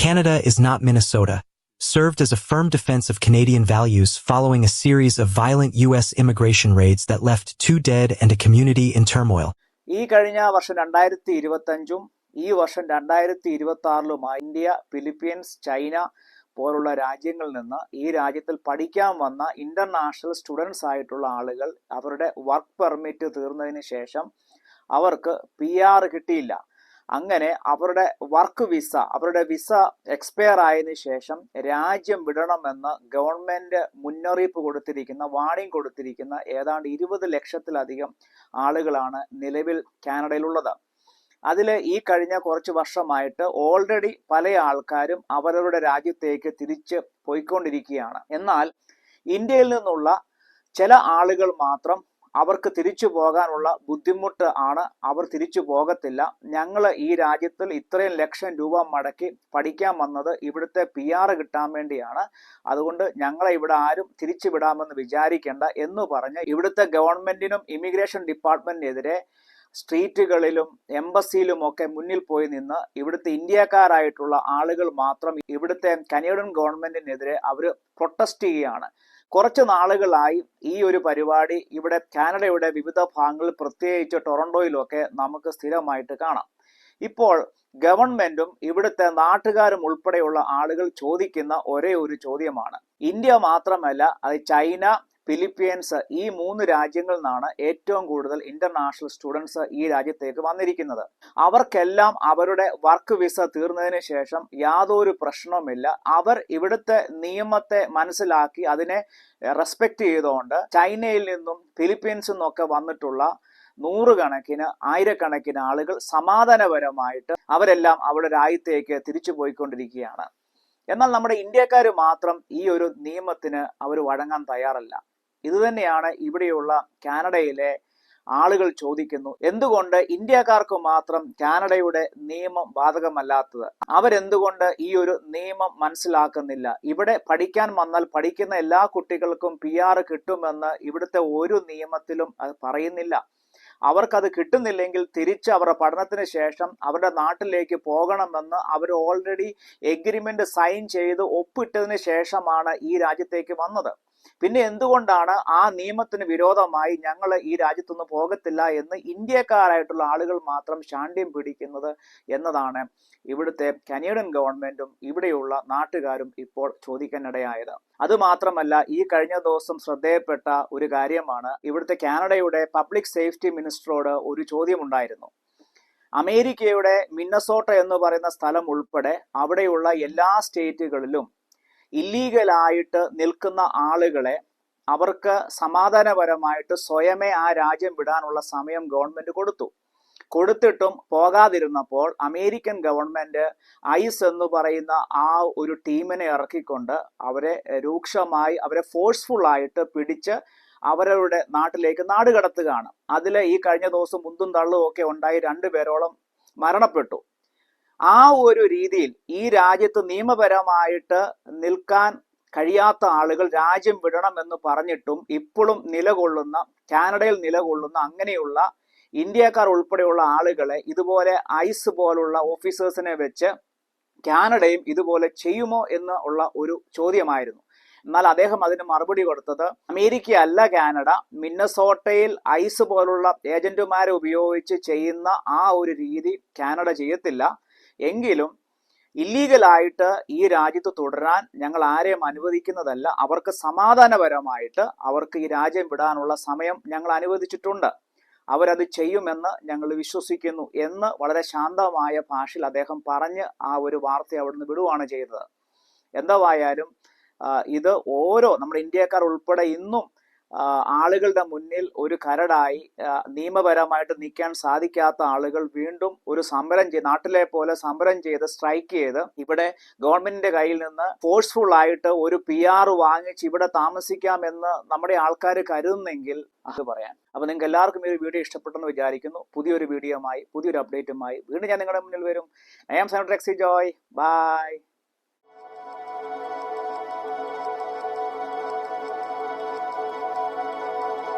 Canada is not Minnesota, served as a firm defense of Canadian values following a series of violent U.S. immigration raids that left two dead and a community in turmoil. ഈ കഴിഞ്ഞ വർഷം രണ്ടായിരത്തി ഇരുപത്തഞ്ചും ഈ വർഷം രണ്ടായിരത്തി ഇരുപത്തി ആറിലുമായി India Philippines China പോലുള്ള രാജ്യങ്ങളിൽ നിന്ന് ഈ രാജ്യത്തിൽ പഠിക്കാൻ വന്ന ഇന്റർനാഷണൽ സ്റ്റുഡൻസ് ആയിട്ടുള്ള ആളുകൾ അവരുടെ വർക്ക് പെർമിറ്റ് തീർന്നതിന് ശേഷം അവർക്ക് പി ആർ കിട്ടിയില്ല അങ്ങനെ അവരുടെ വർക്ക് വിസ അവരുടെ വിസ എക്സ്പയർ ആയതിനു ശേഷം രാജ്യം വിടണമെന്ന് ഗവൺമെന്റ് മുന്നറിയിപ്പ് കൊടുത്തിരിക്കുന്ന വാണിംഗ് കൊടുത്തിരിക്കുന്ന ഏതാണ്ട് ഇരുപത് ലക്ഷത്തിലധികം ആളുകളാണ് നിലവിൽ കാനഡയിലുള്ളത്. അതിൽ ഈ കഴിഞ്ഞ കുറച്ച് വർഷമായിട്ട് ഓൾറെഡി പല ആൾക്കാരും അവരവരുടെ രാജ്യത്തേക്ക് തിരിച്ച് പോയിക്കൊണ്ടിരിക്കുകയാണ്. എന്നാൽ ഇന്ത്യയിൽ നിന്നുള്ള ചില ആളുകൾ മാത്രം അവർക്ക് തിരിച്ചു പോകാനുള്ള ബുദ്ധിമുട്ട് ആണ്. അവർ തിരിച്ചു പോകത്തില്ല. ഞങ്ങൾ ഈ രാജ്യത്തിൽ ഇത്രയും ലക്ഷം രൂപ മടക്കി പഠിക്കാൻ വന്നത് ഇവിടുത്തെ പി ആർ കിട്ടാൻ വേണ്ടിയാണ്. അതുകൊണ്ട് ഞങ്ങളെ ഇവിടെ ആരും തിരിച്ചു വിടാമെന്ന് വിചാരിക്കേണ്ട എന്ന് പറഞ്ഞ് ഇവിടുത്തെ ഗവൺമെന്റിനും ഇമിഗ്രേഷൻ ഡിപ്പാർട്ട്മെന്റിനെതിരെ സ്ട്രീറ്റുകളിലും എംബസിയിലും ഒക്കെ മുന്നിൽ പോയി നിന്ന് ഇവിടുത്തെ ഇന്ത്യക്കാരായിട്ടുള്ള ആളുകൾ മാത്രം ഇവിടുത്തെ കനേഡിയൻ ഗവൺമെന്റിനെതിരെ അവർ പ്രൊട്ടസ്റ്റ് ചെയ്യുകയാണ്. കുറച്ച് നാളുകളായി ഈ ഒരു പരിപാടി ഇവിടെ കാനഡയുടെ വിവിധ ഭാഗങ്ങളിൽ പ്രത്യേകിച്ച് ടൊറന്റോയിലൊക്കെ നമുക്ക് സ്ഥിരമായിട്ട് കാണാം. ഇപ്പോൾ ഗവൺമെന്റും ഇവിടുത്തെ നാട്ടുകാരും ഉൾപ്പെടെയുള്ള ആളുകൾ ചോദിക്കുന്ന ഒരേ ഒരു ചോദ്യമാണ്. ഇന്ത്യ മാത്രമല്ല അത് ചൈന ഫിലിപ്പീൻസ് ഈ മൂന്ന് രാജ്യങ്ങളിൽ നിന്നാണ് ഏറ്റവും കൂടുതൽ ഇന്റർനാഷണൽ സ്റ്റുഡൻസ് ഈ രാജ്യത്തേക്ക് വന്നിരിക്കുന്നത്. അവർക്കെല്ലാം അവരുടെ വർക്ക് വിസ തീർന്നതിന് ശേഷം യാതൊരു പ്രശ്നവുമില്ല. അവർ ഇവിടുത്തെ നിയമത്തെ മനസ്സിലാക്കി അതിനെ റെസ്പെക്ട് ചെയ്തുകൊണ്ട് ചൈനയിൽ നിന്നും ഫിലിപ്പീൻസിൽ നിന്നൊക്കെ വന്നിട്ടുള്ള നൂറുകണക്കിന് ആയിരക്കണക്കിന് ആളുകൾ സമാധാനപരമായിട്ട് അവരെല്ലാം അവരുടെ രാജ്യത്തേക്ക് തിരിച്ചു പോയിക്കൊണ്ടിരിക്കുകയാണ്. എന്നാൽ നമ്മുടെ ഇന്ത്യക്കാർ മാത്രം ഈ ഒരു നിയമത്തിന് അവർ വഴങ്ങാൻ തയ്യാറല്ല. ഇതുതന്നെയാണ് ഇവിടെയുള്ള കാനഡയിലെ ആളുകൾ ചോദിക്കുന്നു എന്തുകൊണ്ട് ഇന്ത്യക്കാർക്ക് മാത്രം കാനഡയുടെ നിയമം ബാധകമല്ലാത്തത്? അവരെന്തുകൊണ്ട് ഈ ഒരു നിയമം മനസ്സിലാക്കുന്നില്ല? ഇവിടെ പഠിക്കാൻ വന്നാൽ പഠിക്കുന്ന എല്ലാ കുട്ടികൾക്കും പി ആർ കിട്ടുമെന്ന് ഇവിടുത്തെ ഒരു നിയമത്തിലും അത് പറയുന്നില്ല. അവർക്കത് കിട്ടുന്നില്ലെങ്കിൽ തിരിച്ച് അവരുടെ പഠനത്തിന് ശേഷം അവരുടെ നാട്ടിലേക്ക് പോകണമെന്ന് അവർ ഓൾറെഡി എഗ്രിമെന്റ് സൈൻ ചെയ്ത് ഒപ്പിട്ടതിന് ശേഷമാണ് ഈ രാജ്യത്തേക്ക് വന്നത്. പിന്നെ എന്തുകൊണ്ടാണ് ആ നിയമത്തിന് വിരോധമായി ഞങ്ങൾ ഈ രാജ്യത്തൊന്നും പോകത്തില്ല എന്ന് ഇന്ത്യക്കാരായിട്ടുള്ള ആളുകൾ മാത്രം ശാണ്ഡ്യം പിടിക്കുന്നത് എന്നതാണ് ഇവിടുത്തെ കനേഡിയൻ ഗവൺമെന്റും ഇവിടെയുള്ള നാട്ടുകാരും ഇപ്പോൾ ചോദിക്കാനിടയായത്. അത് മാത്രമല്ല ഈ കഴിഞ്ഞ ദിവസം ശ്രദ്ധേയപ്പെട്ട ഒരു കാര്യമാണ്. ഇവിടുത്തെ കാനഡയുടെ പബ്ലിക് സേഫ്റ്റി മിനിസ്റ്ററോട് ഒരു ചോദ്യമുണ്ടായിരുന്നു. അമേരിക്കയുടെ മിന്നസോട്ട എന്ന് പറയുന്ന സ്ഥലം ഉൾപ്പെടെ അവിടെയുള്ള എല്ലാ സ്റ്റേറ്റുകളിലും ഇല്ലീഗലായിട്ട് നിൽക്കുന്ന ആളുകളെ അവർക്ക് സമാധാനപരമായിട്ട് സ്വയമേ ആ രാജ്യം വിടാനുള്ള സമയം ഗവൺമെന്റ് കൊടുത്തു. കൊടുത്തിട്ടും പോകാതിരുന്നപ്പോൾ അമേരിക്കൻ ഗവൺമെന്റ് ഐസ് എന്ന് പറയുന്ന ആ ഒരു ടീമിനെ ഇറക്കിക്കൊണ്ട് അവരെ രൂക്ഷമായി അവരെ ഫോഴ്സ്ഫുൾ ആയിട്ട് പിടിച്ച് അവരവരുടെ നാട്ടിലേക്ക് നാടുകടത്തുകയാണ്. അതിൽ ഈ കഴിഞ്ഞ ദിവസം മുന്തും തള്ളും ഒക്കെ ഉണ്ടായി രണ്ടുപേരോളം മരണപ്പെട്ടു. ആ ഒരു രീതിയിൽ ഈ രാജ്യത്ത് നിയമപരമായിട്ട് നിൽക്കാൻ കഴിയാത്ത ആളുകൾ രാജ്യം വിടണം എന്ന് പറഞ്ഞിട്ടും ഇപ്പോഴും നിലകൊള്ളുന്ന കാനഡയിൽ നിലകൊള്ളുന്ന അങ്ങനെയുള്ള ഇന്ത്യക്കാർ ഉൾപ്പെടെയുള്ള ആളുകളെ ഇതുപോലെ ഐസ് പോലുള്ള ഓഫീസേഴ്സിനെ വെച്ച് കാനഡയും ഇതുപോലെ ചെയ്യുമോ എന്ന് ഉള്ള ഒരു ചോദ്യമായിരുന്നു. എന്നാൽ അദ്ദേഹം അതിന് മറുപടി കൊടുത്തത് അമേരിക്ക അല്ല കാനഡ മിന്നസോട്ടയിൽ ഐസ് പോലുള്ള ഏജന്റുമാരെ ഉപയോഗിച്ച് ചെയ്യുന്ന ആ ഒരു രീതി കാനഡ ചെയ്യത്തില്ല. എങ്കിലും ഇല്ലീഗലായിട്ട് ഈ രാജ്യത്ത് തുടരാൻ ഞങ്ങൾ ആരെയും അനുവദിക്കുന്നതല്ല. അവർക്ക് സമാധാനപരമായിട്ട് അവർക്ക് ഈ രാജ്യം വിടാനുള്ള സമയം ഞങ്ങൾ അനുവദിച്ചിട്ടുണ്ട്. അവരത് ചെയ്യുമെന്ന് ഞങ്ങൾ വിശ്വസിക്കുന്നു എന്ന് വളരെ ശാന്തമായ ഭാഷയിൽ അദ്ദേഹം പറഞ്ഞ് ആ ഒരു വാർത്ത അവിടുന്ന് വിടുവാണ് ചെയ്തത്. എന്തായാലും ഇത് ഓരോ നമ്മുടെ ഇന്ത്യക്കാർ ഉൾപ്പെടെ ഇന്നും ആളുകളുടെ മുന്നിൽ ഒരു കരടായി നിയമപരമായിട്ട് നിൽക്കാൻ സാധിക്കാത്ത ആളുകൾ വീണ്ടും ഒരു സമരം ചെയ്ത് നാട്ടിലെ പോലെ സമരം ചെയ്ത് സ്ട്രൈക്ക് ചെയ്ത് ഇവിടെ ഗവൺമെന്റിന്റെ കയ്യിൽ നിന്ന് ഫോഴ്സ്ഫുൾ ആയിട്ട് ഒരു പി ആർ വാങ്ങിച്ച് ഇവിടെ താമസിക്കാം എന്ന് നമ്മുടെ ആൾക്കാർ കരുതുന്നെങ്കിൽ അത് പറയാൻ. അപ്പൊ നിങ്ങൾക്ക് എല്ലാവർക്കും ഈ വീഡിയോ ഇഷ്ടപ്പെട്ടെന്ന് വിചാരിക്കുന്നു. പുതിയൊരു വീഡിയോയുമായി പുതിയൊരു അപ്ഡേറ്റുമായി വീണ്ടും ഞാൻ നിങ്ങളുടെ മുന്നിൽ വരും. ഐ ആം സെൻട്രക്സി ജോയ് ബൈ